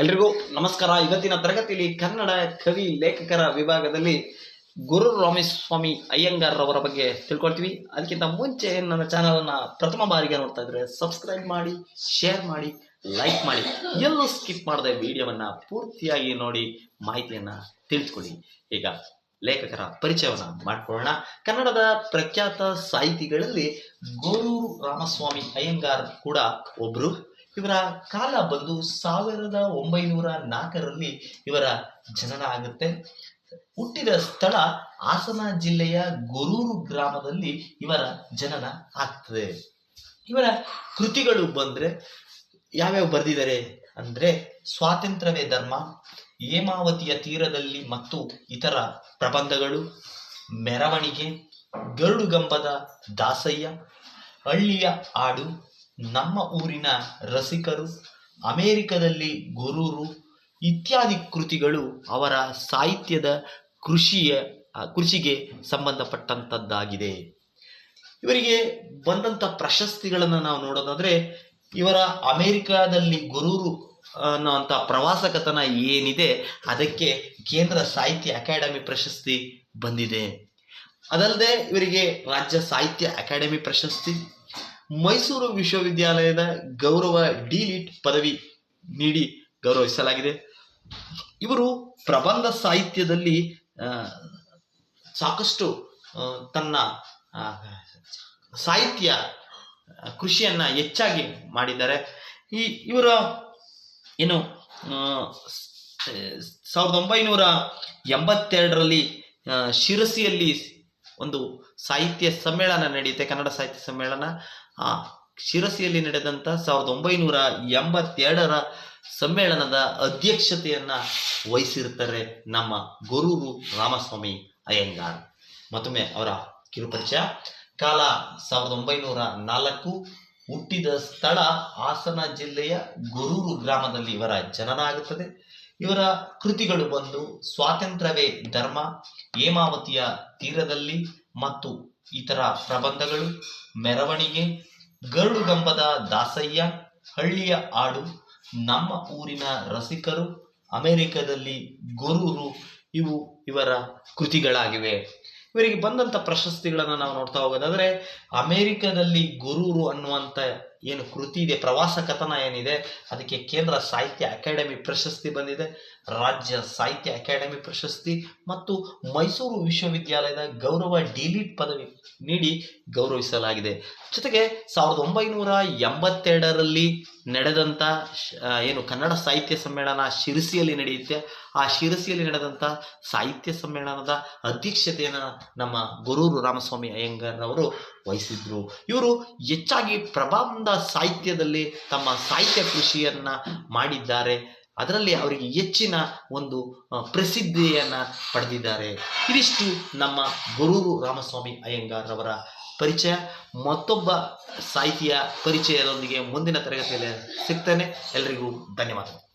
ಎಲ್ರಿಗೂ ನಮಸ್ಕಾರ. ಇವತ್ತಿನ ತರಗತಿಯಲ್ಲಿ ಕನ್ನಡ ಕವಿ ಲೇಖಕರ ವಿಭಾಗದಲ್ಲಿ ಗುರು ರಾಮೇಸ್ವಾಮಿ ಅಯ್ಯಂಗಾರ್ ಅವರ ಬಗ್ಗೆ ತಿಳ್ಕೊಳ್ತೀವಿ. ಅದಕ್ಕಿಂತ ಮುಂಚೆ ನನ್ನ ಚಾನಲ್ ಅನ್ನ ಪ್ರಥಮ ಬಾರಿಗೆ ನೋಡ್ತಾ ಇದ್ರೆ ಸಬ್ಸ್ಕ್ರೈಬ್ ಮಾಡಿ ಶೇರ್ ಮಾಡಿ ಲೈಕ್ ಮಾಡಿ. ಎಲ್ಲೂ ಸ್ಕಿಪ್ ಮಾಡದೆ ವಿಡಿಯೋವನ್ನ ಪೂರ್ತಿಯಾಗಿ ನೋಡಿ ಮಾಹಿತಿಯನ್ನ ತಿಳಿದುಕೊಳ್ಳಿ ಈಗ ಲೇಖಕರ ಪರಿಚಯವನ್ನ ಮಾಡ್ಕೊಳ್ಳೋಣ. ಕನ್ನಡದ ಪ್ರಖ್ಯಾತ ಸಾಹಿತಿಗಳಲ್ಲಿ ಗುರು ರಾಮಸ್ವಾಮಿ ಅಯ್ಯಂಗಾರ್ ಕೂಡ ಒಬ್ರು. ಇವರ ಕಾಲ ಬಂದು ಸಾವಿರದ ಒಂಬೈನೂರ ನಾಲ್ಕರಲ್ಲಿ ಇವರ ಜನನ ಆಗುತ್ತೆ. ಹುಟ್ಟಿದ ಸ್ಥಳ ಹಾಸನ ಜಿಲ್ಲೆಯ ಗೊರೂರು ಗ್ರಾಮದಲ್ಲಿ ಇವರ ಜನನ ಆಗ್ತದೆ. ಇವರ ಕೃತಿಗಳು ಬಂದ್ರೆ ಯಾವ್ಯಾವ ಬರೆದಿದ್ದಾರೆ ಅಂದ್ರೆ ಸ್ವಾತಂತ್ರ್ಯವೇ ಧರ್ಮ, ಹೇಮಾವತಿಯ ತೀರದಲ್ಲಿ ಮತ್ತು ಇತರ ಪ್ರಬಂಧಗಳು, ಮೆರವಣಿಗೆ, ಗರುಡುಗಂಬದ ದಾಸಯ್ಯ, ಹಳ್ಳಿಯ ಹಾಡು ನಮ್ಮ ಊರಿನ ರಸಿಕರು, ಅಮೇರಿಕದಲ್ಲಿ ಗುರೂರು ಇತ್ಯಾದಿ ಕೃತಿಗಳು ಅವರ ಸಾಹಿತ್ಯದ ಕೃಷಿಯ ಕೃಷಿಗೆ ಸಂಬಂಧಪಟ್ಟಂಥದ್ದಾಗಿದೆ ಇವರಿಗೆ ಬಂದಂತ ಪ್ರಶಸ್ತಿಗಳನ್ನು ನಾವು ನೋಡೋದಾದರೆ, ಇವರ ಅಮೇರಿಕಾದಲ್ಲಿ ಗುರೂರು ಅನ್ನೋವಂಥ ಪ್ರವಾಸ ಕಥನ ಏನಿದೆ, ಅದಕ್ಕೆ ಕೇಂದ್ರ ಸಾಹಿತ್ಯ ಅಕಾಡೆಮಿ ಪ್ರಶಸ್ತಿ ಬಂದಿದೆ. ಅದಲ್ಲದೆ ಇವರಿಗೆ ರಾಜ್ಯ ಸಾಹಿತ್ಯ ಅಕಾಡೆಮಿ ಪ್ರಶಸ್ತಿ ಮೈಸೂರು ವಿಶ್ವವಿದ್ಯಾಲಯದ ಗೌರವ ಡಿಲಿಟ್ ಪದವಿ ನೀಡಿ ಗೌರವಿಸಲಾಗಿದೆ. ಇವರು ಪ್ರಬಂಧ ಸಾಹಿತ್ಯದಲ್ಲಿ ಸಾಕಷ್ಟು ತನ್ನ ಸಾಹಿತ್ಯ ಕೃಷಿಯನ್ನ ಹೆಚ್ಚಾಗಿ ಮಾಡಿದ್ದಾರೆ. ಈ, ಇವರ, ಏನು ಸಾವಿರದ ಒಂಬೈನೂರ ಎಂಬತ್ತೆರಡರಲ್ಲಿ ಶಿರಸಿಯಲ್ಲಿ ಒಂದು ಸಾಹಿತ್ಯ ಸಮ್ಮೇಳನ ನಡೆಯುತ್ತೆ, ಕನ್ನಡ ಸಾಹಿತ್ಯ ಸಮ್ಮೇಳನ. ಆ ಶಿರಸಿಯಲ್ಲಿ ನಡೆದಂತ ಸಾವಿರದ ಒಂಬೈನೂರ ಎಂಬತ್ತೆರಡರ ಸಮ್ಮೇಳನದ ಅಧ್ಯಕ್ಷತೆಯನ್ನ ವಹಿಸಿರ್ತಾರೆ ನಮ್ಮ ಗೊರೂರು ರಾಮಸ್ವಾಮಿ ಅಯ್ಯಂಗಾರ್. ಮತ್ತೊಮ್ಮೆ ಅವರ ಕಿರುಪರಿಚಯ ಕಾಲ ಸಾವಿರದ ಒಂಬೈನೂರ ನಾಲ್ಕು ಹುಟ್ಟಿದ ಸ್ಥಳ ಹಾಸನ ಜಿಲ್ಲೆಯ ಗುರೂರು ಗ್ರಾಮದಲ್ಲಿ ಇವರ ಜನನ ಆಗುತ್ತದೆ ಇವರ ಕೃತಿಗಳು ಬಂದು ಸ್ವಾತಂತ್ರ್ಯವೇ ಧರ್ಮ, ಹೇಮಾವತಿಯ ತೀರದಲ್ಲಿ ಮತ್ತು ಇತರ ಪ್ರಬಂಧಗಳು, ಮೆರವಣಿಗೆ ಗರುಡುಗಂಬದ ದಾಸಯ್ಯ, ಹಳ್ಳಿಯ ಆಡು, ನಮ್ಮ ಊರಿನ ರಸಿಕರು, ಅಮೆರಿಕದಲ್ಲಿ ಗೊರೂರು, ಇವು ಇವರ ಕೃತಿಗಳಾಗಿವೆ. ಇವರಿಗೆ ಬಂದಂತ ಪ್ರಶಸ್ತಿಗಳನ್ನು ನಾವು ನೋಡ್ತಾ ಹೋಗೋದಾದರೆ, ಅಮೇರಿಕದಲ್ಲಿ ಗೊರೂರು ಅನ್ನುವಂತ ಏನು ಕೃತಿ ಇದೆ ಪ್ರವಾಸ ಕಥನ ಏನಿದೆ, ಅದಕ್ಕೆ ಕೇಂದ್ರ ಸಾಹಿತ್ಯ ಅಕಾಡೆಮಿ ಪ್ರಶಸ್ತಿ ಬಂದಿದೆ, ರಾಜ್ಯ ಸಾಹಿತ್ಯ ಅಕಾಡೆಮಿ ಪ್ರಶಸ್ತಿ ಮತ್ತು ಮೈಸೂರು ವಿಶ್ವವಿದ್ಯಾಲಯದ ಗೌರವ ಡಿಲಿಟ್ ಪದವಿ ನೀಡಿ ಗೌರವಿಸಲಾಗಿದೆ. ಜೊತೆಗೆ ಸಾವಿರದ ಒಂಬೈನೂರ ಎಂಬತ್ತೆರಡರಲ್ಲಿ ನಡೆದಂಥ ಏನು ಕನ್ನಡ ಸಾಹಿತ್ಯ ಸಮ್ಮೇಳನ ಶಿರಸಿಯಲ್ಲಿ ನಡೆಯುತ್ತೆ. ಆ ಶಿರಸಿಯಲ್ಲಿ ನಡೆದಂಥ ಸಾಹಿತ್ಯ ಸಮ್ಮೇಳನದ ಅಧ್ಯಕ್ಷತೆಯನ್ನು ನಮ್ಮ ಗುರೂರು ರಾಮಸ್ವಾಮಿ ಅಯ್ಯಂಗಾರ್ ಅವರು ವಹಿಸಿದ್ರು. ಇವರು ಹೆಚ್ಚಾಗಿ ಪ್ರಬಂಧ ಸಾಹಿತ್ಯದಲ್ಲಿ ತಮ್ಮ ಸಾಹಿತ್ಯ ಕೃಷಿಯನ್ನ ಮಾಡಿದ್ದಾರೆ. ಅದರಲ್ಲಿ ಅವರಿಗೆ ಹೆಚ್ಚಿನ ಒಂದು ಪ್ರಸಿದ್ಧಿಯನ್ನ ಪಡೆದಿದ್ದಾರೆ. ಇದಿಷ್ಟು ನಮ್ಮ ಗುರೂರು ರಾಮಸ್ವಾಮಿ ಅಯ್ಯಂಗಾರ್ ಅವರ ಪರಿಚಯ. ಮತ್ತೊಬ್ಬ ಸಾಹಿತಿಯ ಪರಿಚಯದೊಂದಿಗೆ ಮುಂದಿನ ತರಗತಿಯಲ್ಲಿ ಸಿಗ್ತೇನೆ. ಎಲ್ರಿಗೂ ಧನ್ಯವಾದ